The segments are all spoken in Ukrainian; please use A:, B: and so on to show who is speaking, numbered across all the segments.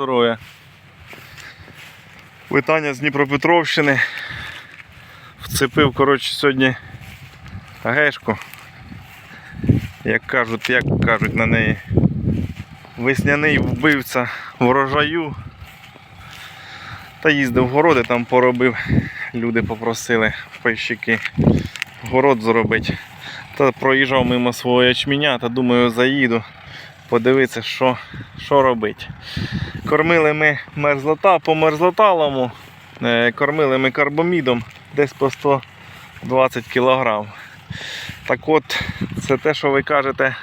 A: Здоров'я. Вітання з Дніпропетровщини. Вцепив, коротше, сьогодні гешку. Як кажуть, як кажуть на неї. Весняний вбивця врожаю. Та їздив в городи, там поробив. Люди попросили пайщики город зробити. Та проїжджав мимо свого ячменя, та думаю, заїду, подивитися, що, що робити. Кормили ми мерзлота по мерзлоталому, е, кормили ми карбомідом десь по 120 кг. Так от, це те, що ви кажете,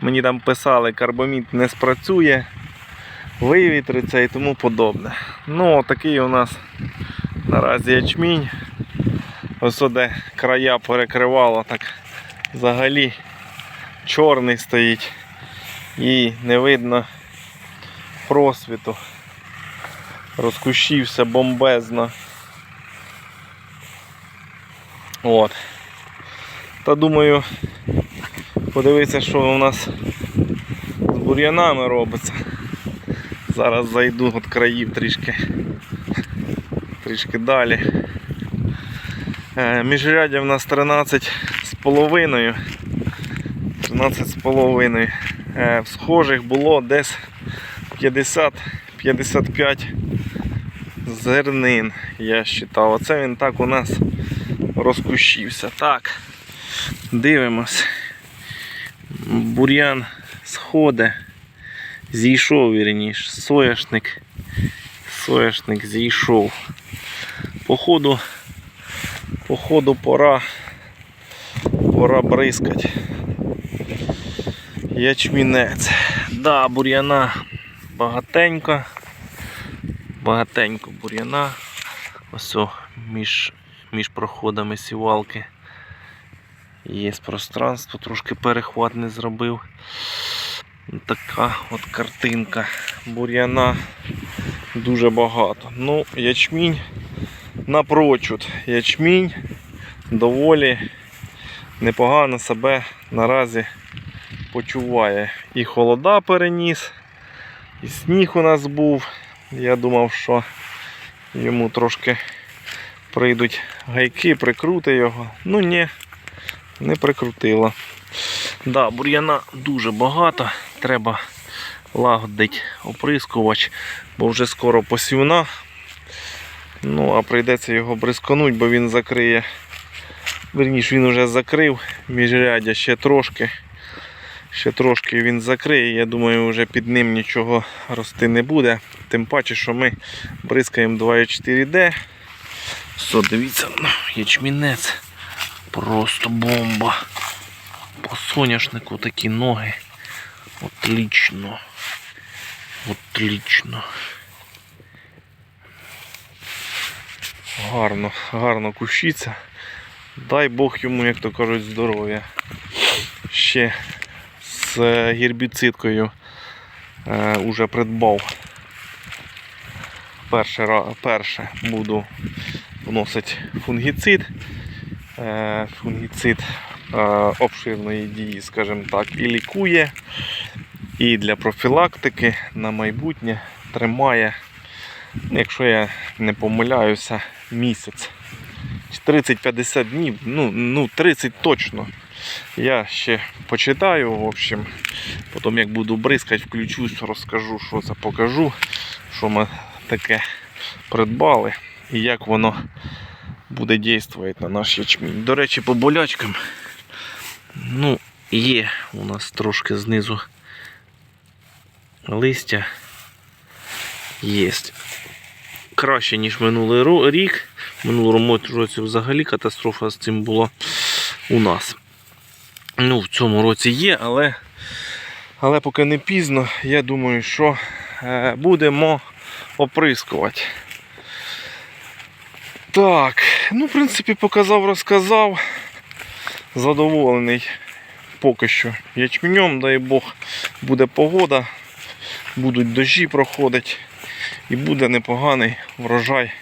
A: мені там писали, карбомід не спрацює, вивітриться і тому подобне. Ну, такий у нас наразі ячмінь. Ось де края перекривало, так взагалі чорний стоїть і не видно просвіту. Розкущився бомбезно. От. Та думаю, подивитися, що у нас з бур'янами робиться. Зараз зайду від країв трішки, трішки далі. Е, Міжрядя в нас 13 з половиною. 13 з половиною. Е, схожих було десь 50-55 зернин, я вважав. Оце він так у нас розкущився. Так, дивимось. Бур'ян сходить, зійшов вірніше, соняшник, соняшник зійшов. Походу, походу пора, пора бризкать. Ячмінець. Да, бур'яна багатенько. Багатенько бур'яна. Ось між, між проходами сівалки. Є пространство, трошки перехват не зробив. Така от картинка. Бур'яна дуже багато. Ну, ячмінь напрочуд. Ячмінь доволі непогано себе наразі почуває. І холода переніс, і сніг у нас був. Я думав, що йому трошки прийдуть гайки, прикрути його. Ну ні, не прикрутило. Да, бур'яна дуже багато. Треба лагодити оприскувач, бо вже скоро посівна. Ну, а прийдеться його бризкануть, бо він закриє. Верніше він вже закрив міжрядя ще трошки. Ще трошки він закриє, я думаю, вже під ним нічого рости не буде. Тим паче, що ми бризкаємо 2,4D. Все, дивіться, ячмінець. Просто бомба. По соняшнику такі ноги. Отлично. Отлично. Гарно, гарно кущиться. Дай Бог йому, як то кажуть, здоров'я. Ще з гербіцидкою е, уже придбав. Перше, перше буду вносити фунгіцид. Е, фунгіцид е, обширної дії, скажімо так, і лікує, і для профілактики на майбутнє тримає, якщо я не помиляюся, місяць. 30-50 днів, ну, ну 30 точно. Я ще почитаю, в общем. Потім як буду бризкати, включусь, розкажу, що це покажу, що ми таке придбали і як воно буде діяти на наш ячмінь. До речі, по болячкам. Ну, є у нас трошки знизу листя. Є. Краще, ніж минулий рік. Минулому році взагалі катастрофа з цим була у нас. Ну, в цьому році є, але, але поки не пізно, я думаю, що е, будемо оприскувати. Так, ну, в принципі, показав, розказав. Задоволений поки що ячменем, дай Бог, буде погода, будуть дощі проходити і буде непоганий врожай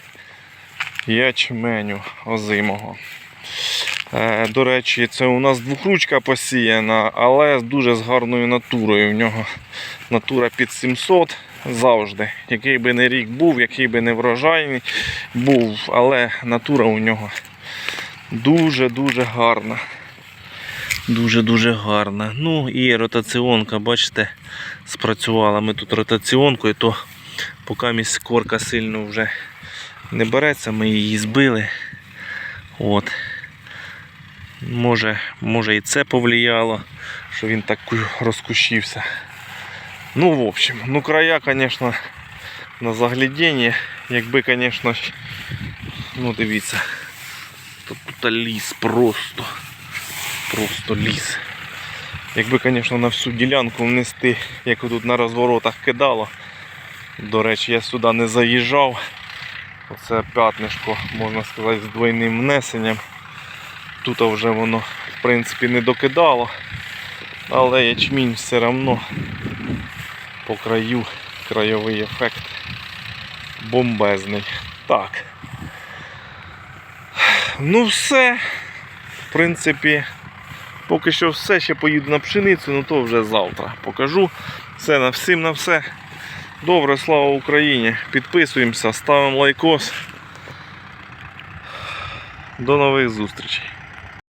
A: ячменю озимого. Е, До речі, це у нас двохручка посіяна, але з дуже з гарною натурою. В нього натура під 700, завжди. Який би не рік був, який би не врожайний був, але натура у нього дуже-дуже гарна. Дуже-дуже гарна. Ну і ротаціонка, бачите, спрацювала. Ми тут ротаціонкою, то поки місь корка сильно вже не береться, ми її збили. От. Може, може і це повлияло, що він так ку- розкущився. Ну, в общем, ну края, конечно, на заглядіння. Якби, щ- ну дивіться, тут, тут ліс просто. Просто ліс. Якби, звісно, на всю ділянку внести, як тут на розворотах кидало. До речі, я сюди не заїжджав. Оце п'ятнишко, можна сказати, з двойним внесенням. Тут вже воно в принципі не докидало, але ячмінь все одно по краю краєвий ефект бомбезний. Так. Ну все. В принципі, поки що все, ще поїду на пшеницю, ну то вже завтра покажу. Все на всім на все. Добре, слава Україні! Підписуємося, ставимо лайкос. До нових зустрічей.